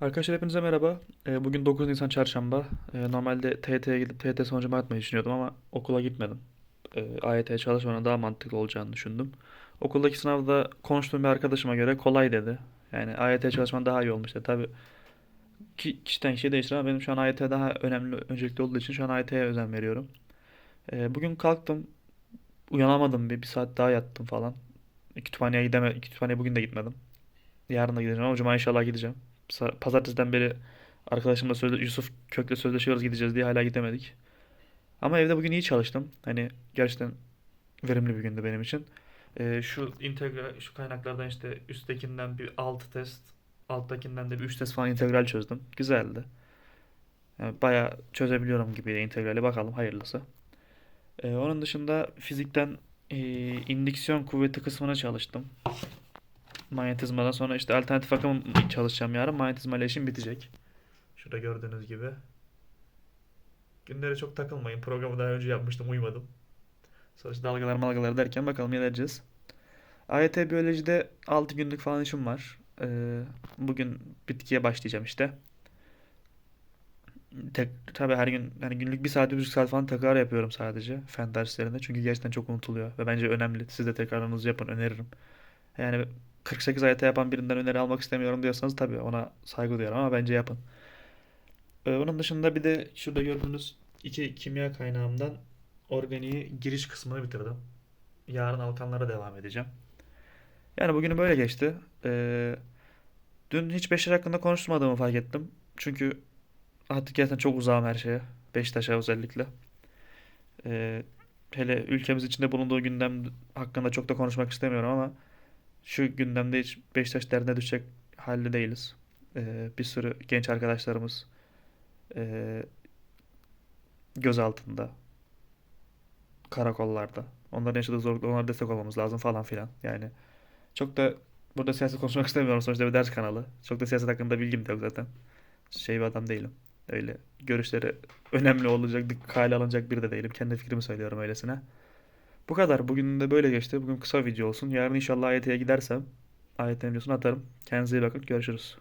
Arkadaşlar hepinize merhaba. Ee, Bugün 9 Nisan Çarşamba. Ee, Normalde TYT'ye gidip TYT sonucumu atmayı düşünüyordum ama okula gitmedim. Ee, AYT'ye çalışmanın daha mantıklı olacağını düşündüm. Okuldaki sınavda konuştuğum bir arkadaşıma göre kolay dedi. Yani AYT çalışman daha iyi olmuş dedi. Tabii ki kişiden kişiye değişir ama benim şu an AYT daha önemli, öncelikli olduğu için şu an AYT'ye özen veriyorum. Bugün kalktım, uyanamadım bir, bir saat daha yattım falan. Kütüphaneye gideme, kütüphaneye bugün de gitmedim. Yarın da gideceğim ama cuma inşallah gideceğim. Pazartesiden beri arkadaşımla sözle Yusuf Kök'le sözleşiyoruz gideceğiz diye hala gidemedik. Ama evde bugün iyi çalıştım. Hani gerçekten verimli bir gündü benim için. Ee, şu integral, şu kaynaklardan işte üsttekinden bir 6 test, alttakinden de bir 3 test falan integral çözdüm. Güzeldi. Yani bayağı çözebiliyorum gibi de integrali. Bakalım hayırlısı. Ee, onun dışında fizikten e, indüksiyon kuvveti kısmına çalıştım. Manyetizmadan sonra işte alternatif akım çalışacağım yarın. Manyetizma ile işim bitecek. Şurada gördüğünüz gibi. Günlere çok takılmayın. Programı daha önce yapmıştım uyumadım. Sonra işte dalgalar malgalar derken bakalım ne edeceğiz. AYT biyolojide 6 günlük falan işim var. Ee, bugün bitkiye başlayacağım işte. Tek, tabii her gün yani günlük bir saat, bir buçuk saat falan tekrar yapıyorum sadece fen derslerinde. Çünkü gerçekten çok unutuluyor ve bence önemli. Siz de tekrarınızı yapın, öneririm. Yani 48 AYT yapan birinden öneri almak istemiyorum diyorsanız tabii ona saygı duyarım ama bence yapın. Ee, onun dışında bir de şurada gördüğünüz iki kimya kaynağımdan organiği giriş kısmını bitirdim. Yarın alkanlara devam edeceğim. Yani bugünüm böyle geçti. Ee, dün hiç Beşiktaş hakkında konuşmadığımı fark ettim. Çünkü artık gerçekten çok uzağım her şeye. Beşiktaş'a özellikle. Ee, hele ülkemiz içinde bulunduğu gündem hakkında çok da konuşmak istemiyorum ama şu gündemde hiç Beşiktaş derdine düşecek halde değiliz. Ee, bir sürü genç arkadaşlarımız e, gözaltında, karakollarda. Onların yaşadığı zorluklara onlara destek olmamız lazım falan filan. Yani çok da burada siyaset konuşmak istemiyorum. Sonuçta bir ders kanalı. Çok da siyaset hakkında bilgim de yok zaten. Şey bir adam değilim. Öyle görüşleri önemli olacak, dikkate alınacak biri de değilim. Kendi fikrimi söylüyorum öylesine. Bu kadar. Bugün de böyle geçti. Bugün kısa video olsun. Yarın inşallah AYT'ye gidersem AYT videosunu atarım. Kendinize iyi bakın. Görüşürüz.